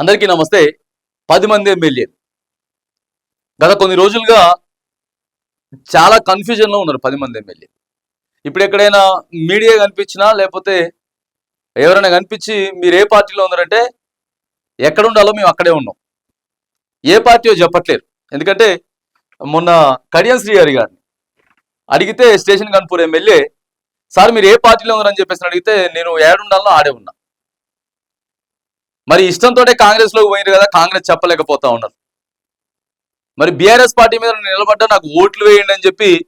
అందరికీ నమస్తే. పది మంది ఎమ్మెల్యేలు గత కొన్ని రోజులుగా చాలా కన్ఫ్యూజన్లో ఉన్నారు పది మంది ఎమ్మెల్యేలు ఇప్పుడు ఎక్కడైనా మీడియా కనిపించినా లేకపోతే ఎవరైనా కనిపించి మీరు ఏ పార్టీలో ఉన్నారంటే ఎక్కడ ఉండాలో మేము అక్కడే ఉన్నాం. ఏ పార్టీయో చెప్పట్లేరు. ఎందుకంటే మొన్న కడియన్ శ్రీ గారి గారిని అడిగితే స్టేషన్ కన్పూర్ ఎమ్మెల్యే సార్ మీరు ఏ పార్టీలో ఉన్నారని చెప్పేసి అడిగితే నేను ఏడుండాలో ఆడే ఉన్నా. మరి ఇష్టంతో కాంగ్రెస్లోకి పోయినారు కదా కాంగ్రెస్ చెప్పలేకపోతా ఉన్నారు. మరి బీఆర్ఎస్ పార్టీ మీద నిలబడ్డా నాకు ఓట్లు వేయండి అని చెప్పి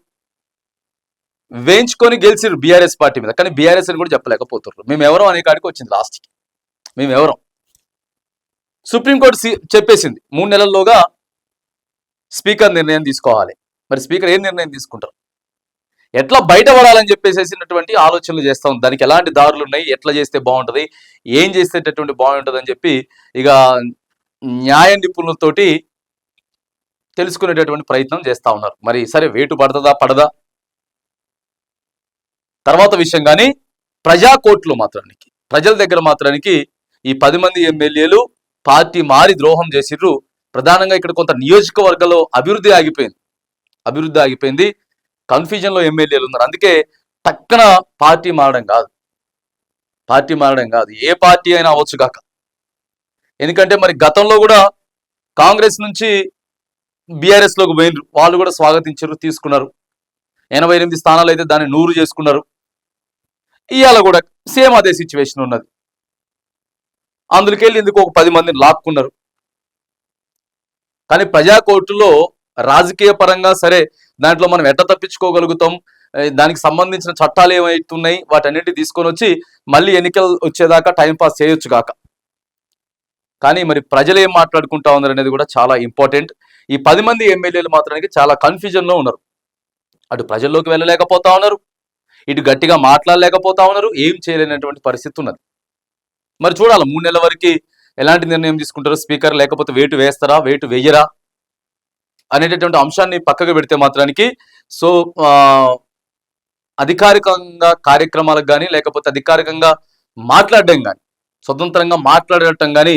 వేయించుకొని గెలిచిరు బీఆర్ఎస్ పార్టీ మీద. కానీ బీఆర్ఎస్ అని కూడా చెప్పలేకపోతున్నారు మేము ఎవరో అనే కాడికి వచ్చింది లాస్ట్కి మేము ఎవరం. సుప్రీంకోర్టు సి- చెప్పేసింది. మూడు నెలల్లోగా స్పీకర్ నిర్ణయం తీసుకోవాలి. మరి స్పీకర్ ఏం నిర్ణయం తీసుకుంటారు? ఎట్లా బయటపడాలని చెప్పేసేసినటువంటి ఆలోచనలు చేస్తా ఉంది. దానికి ఎలాంటి దారులు ఉన్నాయి? ఎట్లా చేస్తే బాగుంటది? ఏం చేసేటటువంటి బాగుంటుంది అని చెప్పి ఇక న్యాయ నిపుణులతోటి తెలుసుకునేటటువంటి ప్రయత్నం చేస్తా ఉన్నారు. మరి సరే వేటు పడుతుందా? పడదా? తర్వాత విషయం కానీ ప్రజా కోర్టులు మాత్రానికి ప్రజల దగ్గర మాత్రానికి ఈ పది మంది ఎమ్మెల్యేలు పార్టీ మారి ద్రోహం చేసిర్రు. ప్రధానంగా ఇక్కడ కొంత నియోజకవర్గంలో అభివృద్ధి ఆగిపోయింది. అభివృద్ధి ఆగిపోయింది. కన్ఫ్యూజన్లో ఎమ్మెల్యేలు ఉన్నారు. అందుకే తక్కన పార్టీ మారడం కాదు. పార్టీ మారడం కాదు. ఏ పార్టీ అయినా అవ్వచ్చు కాక. ఎందుకంటే మరి గతంలో కూడా కాంగ్రెస్ నుంచి బీఆర్ఎస్లోకి పోయినరు. వాళ్ళు కూడా స్వాగతించారు తీసుకున్నారు. ఎనభై ఎనిమిది స్థానాలు అయితే దాన్ని నూరు చేసుకున్నారు. ఇవాళ కూడా సేమ్ అదే సిచ్యువేషన్ ఉన్నది. అందులోకెళ్ళి ఇందుకు ఒక పది మందిని లాక్కున్నారు? కానీ ప్రజా కోర్టులో రాజకీయ పరంగా సరే దాంట్లో మనం ఎట్ట తప్పించుకోగలుగుతాం? దానికి సంబంధించిన చట్టాలు ఏమైతున్నాయి? వాటన్నిటి తీసుకొని వచ్చి మళ్ళీ ఎన్నికలు వచ్చేదాకా టైంపాస్ చేయొచ్చు కాక కానీ మరి ప్రజలు ఏం మాట్లాడుకుంటా ఉన్నారు అనేది కూడా చాలా ఇంపార్టెంట్. ఈ పది మంది ఎమ్మెల్యేలు మాత్రానికి చాలా కన్ఫ్యూజన్లో ఉన్నారు. అటు ప్రజల్లోకి వెళ్ళలేకపోతా ఉన్నారు. ఇటు గట్టిగా మాట్లాడలేకపోతా ఉన్నారు. ఏం చేయలేనటువంటి పరిస్థితి ఉన్నది. మరి చూడాలి మూడు నెలల వరకు ఎలాంటి నిర్ణయం తీసుకుంటారు? స్పీకర్ లేకపోతే వేటు వేస్తారా? వేటు వేయరా? అనేటటువంటి అంశాన్ని పక్కకు పెడితే మాత్రానికి సో అధికారికంగా కార్యక్రమాలకు కానీ లేకపోతే అధికారికంగా మాట్లాడడం కానీ స్వతంత్రంగా మాట్లాడటం కానీ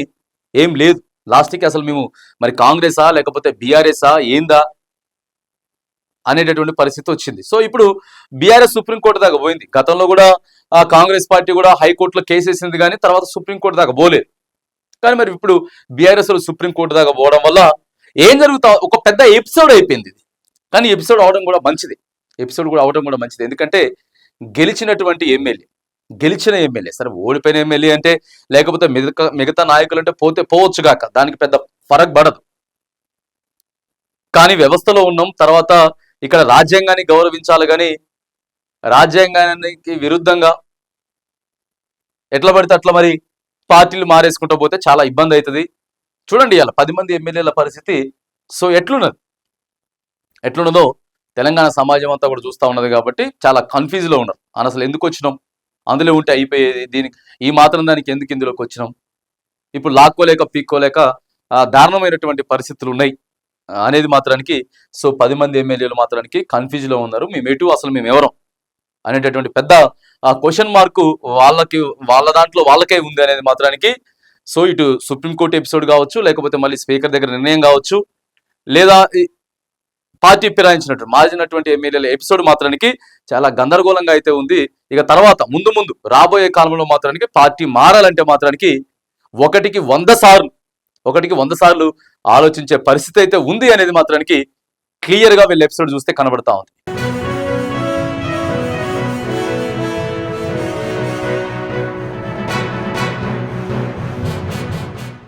ఏం లేదు. లాస్ట్కి అసలు మేము మరి కాంగ్రెసా లేకపోతే బీఆర్ఎస్ఆ ఏందా అనేటటువంటి పరిస్థితి వచ్చింది. సో ఇప్పుడు బీఆర్ఎస్ సుప్రీంకోర్టు దాకా పోయింది. గతంలో కూడా ఆ, కాంగ్రెస్ పార్టీ కూడా హైకోర్టులో కేసు వేసింది కానీ తర్వాత సుప్రీంకోర్టు దాకా పోలేదు. కానీ మరి ఇప్పుడు బీఆర్ఎస్ సుప్రీంకోర్టు దాకా పోవడం వల్ల ఏం జరుగుతా? ఒక పెద్ద ఎపిసోడ్ అయిపోయింది ఇది. కానీ ఎపిసోడ్ అవడం కూడా మంచిది. ఎపిసోడ్ కూడా అవడం కూడా మంచిది. ఎందుకంటే గెలిచినటువంటి ఎమ్మెల్యే గెలిచిన ఎమ్మెల్యే సరే ఓడిపోయిన ఎమ్మెల్యే అంటే లేకపోతే మిగతా మిగతా నాయకులు అంటే పోతే పోవచ్చు గాక. దానికి పెద్ద ఫరక్ పడదు. కానీ వ్యవస్థలో ఉన్నాం. తర్వాత ఇక్కడ రాజ్యాంగాన్ని గౌరవించాలి కానీ రాజ్యాంగానికి విరుద్ధంగా ఎట్లా పడితే అట్లా మరి పార్టీలు మారేసుకుంటూ పోతే చాలా ఇబ్బంది అవుతుంది. చూడండి ఇలా పది మంది ఎమ్మెల్యేల పరిస్థితి. సో ఎట్లున్నది? ఎట్లున్నదో తెలంగాణ సమాజం అంతా కూడా చూస్తూ ఉన్నది కాబట్టి చాలా కన్ఫ్యూజ్లో ఉన్నారు అని అసలు ఎందుకు వచ్చినాం? అందులో ఉంటే అయిపోయేది దీనికి. ఈ మాత్రం దానికి ఎందుకు ఇందులోకి వచ్చినాం? ఇప్పుడు లాక్కోలేక పీక్కోలేక దారుణమైనటువంటి పరిస్థితులు ఉన్నాయి అనేది మాత్రానికి సో పది మంది ఎమ్మెల్యేలు మాత్రానికి కన్ఫ్యూజ్లో ఉన్నారు. మేము ఎటు అసలు మేము ఎవరం? అనేటటువంటి పెద్ద క్వశ్చన్ మార్కు వాళ్ళకి వాళ్ళ దాంట్లో వాళ్ళకే ఉంది అనేది మాత్రానికి సో ఇటు సుప్రీంకోర్టు ఎపిసోడ్ కావచ్చు లేకపోతే మళ్ళీ స్పీకర్ దగ్గర నిర్ణయం కావచ్చు లేదా పార్టీ ఫిరాయించినట్టు మారినటువంటి ఎమ్మెల్యేల ఎపిసోడ్ మాత్రానికి చాలా గందరగోళంగా అయితే ఉంది. ఇక తర్వాత ముందు ముందు రాబోయే కాలంలో మాత్రానికి పార్టీ మారాలంటే మాత్రానికి ఒకటికి వంద సార్లు ఒకటికి వంద సార్లు ఆలోచించే పరిస్థితి అయితే ఉంది అనేది మాత్రానికి క్లియర్గా వీళ్ళ ఎపిసోడ్ చూస్తే కనబడతా ఉంది.